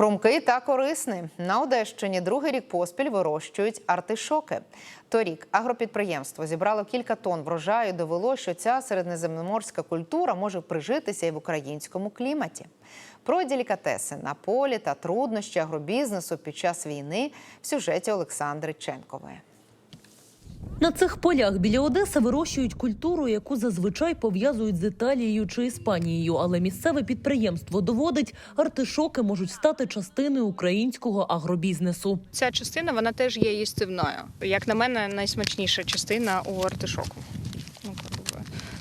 Хрумкий та корисний. На Одещині другий рік поспіль вирощують артишоки. Торік агропідприємство зібрало кілька тонн врожаю. Довело, що ця середнеземноморська культура може прижитися і в українському кліматі. Про делікатеси на полі та труднощі агробізнесу під час війни в сюжеті Олександри Ченкової. На цих полях біля Одеси вирощують культуру, яку зазвичай пов'язують з Італією чи Іспанією. Але місцеве підприємство доводить, артишоки можуть стати частиною українського агробізнесу. Ця частина вона теж є їстивною. Як на мене, найсмачніша частина у артишоку.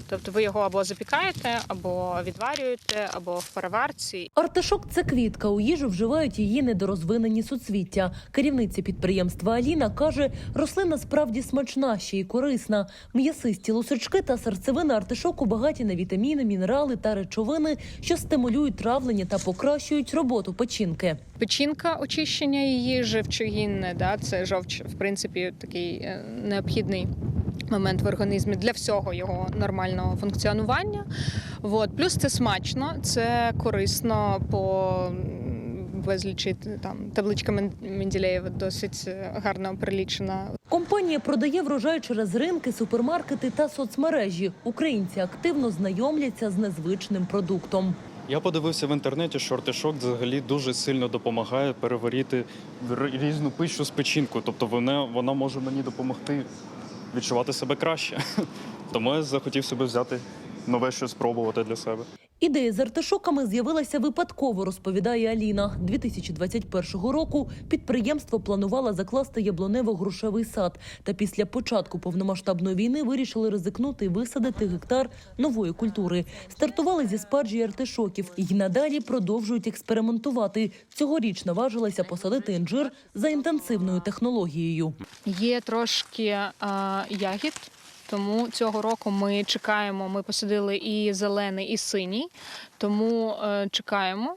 Тобто ви його або запікаєте, або відварюєте, або в переварці. Артишок це квітка. У їжу вживають її недорозвинені суцвіття. Керівниця підприємства Аліна каже, рослина справді смачна, ще й корисна. М'ясисті лусочки та серцевина артишоку багаті на вітаміни, мінерали та речовини, що стимулюють травлення та покращують роботу печінки. Печінка очищення її живчогінне, да, це жовч, в принципі, такий е, необхідний. Момент в організмі для всього його нормального функціонування. От. Плюс це смачно, це корисно по безлічі там табличка Мен- Менделєєва досить е, гарно прилічена. Компанія продає врожай через ринки, супермаркети та соцмережі. Українці активно знайомляться з незвичним продуктом. Я подивився в інтернеті, що артишок взагалі дуже сильно допомагає переварити різну пищу з печінку. Тобто вона, вона може мені допомогти відчувати себе краще. Тому я захотів собі взяти нове щось спробувати для себе. Ідея з артишоками з'явилася випадково, розповідає Аліна. 2021 року підприємство планувало закласти яблунево-грушевий сад. Та після початку повномасштабної війни вирішили ризикнути і висадити гектар нової культури. Стартували зі спаржі артишоків і надалі продовжують експериментувати. Цьогоріч наважилися посадити інжир за інтенсивною технологією. Є трошки е, ягід, тому цього року ми чекаємо. Ми посадили і зелений, і синій, тому е, чекаємо.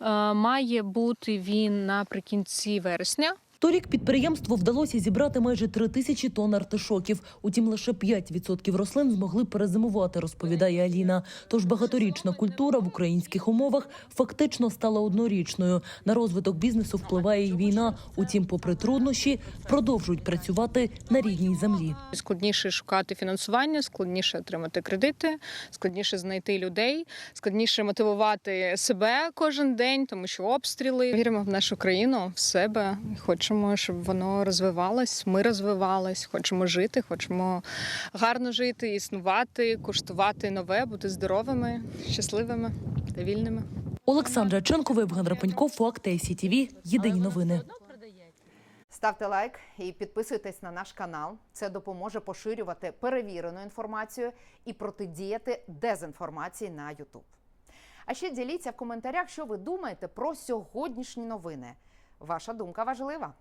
Е, має бути він наприкінці вересня. Торік підприємству вдалося зібрати майже три тисячі тонн артишоків. Утім, лише 5% рослин змогли перезимувати, розповідає Аліна. Тож багаторічна культура в українських умовах фактично стала однорічною. На розвиток бізнесу впливає й війна. Утім, попри труднощі, продовжують працювати на рідній землі. Складніше шукати фінансування, складніше отримати кредити, складніше знайти людей, складніше мотивувати себе кожен день, тому що обстріли. Віримо в нашу країну, в себе. Хочемо, щоб воно розвивалось. Ми розвивались, хочемо жити, хочемо гарно жити, існувати, куштувати нове, бути здоровими, щасливими та вільними. Олександра Ченкова, Євген Рапенько, Факти СІТВ. Єдині новини. Ставте лайк і підписуйтесь на наш канал. Це допоможе поширювати перевірену інформацію і протидіяти дезінформації на YouTube. А ще діліться в коментарях, що ви думаєте про сьогоднішні новини. Ваша думка важлива.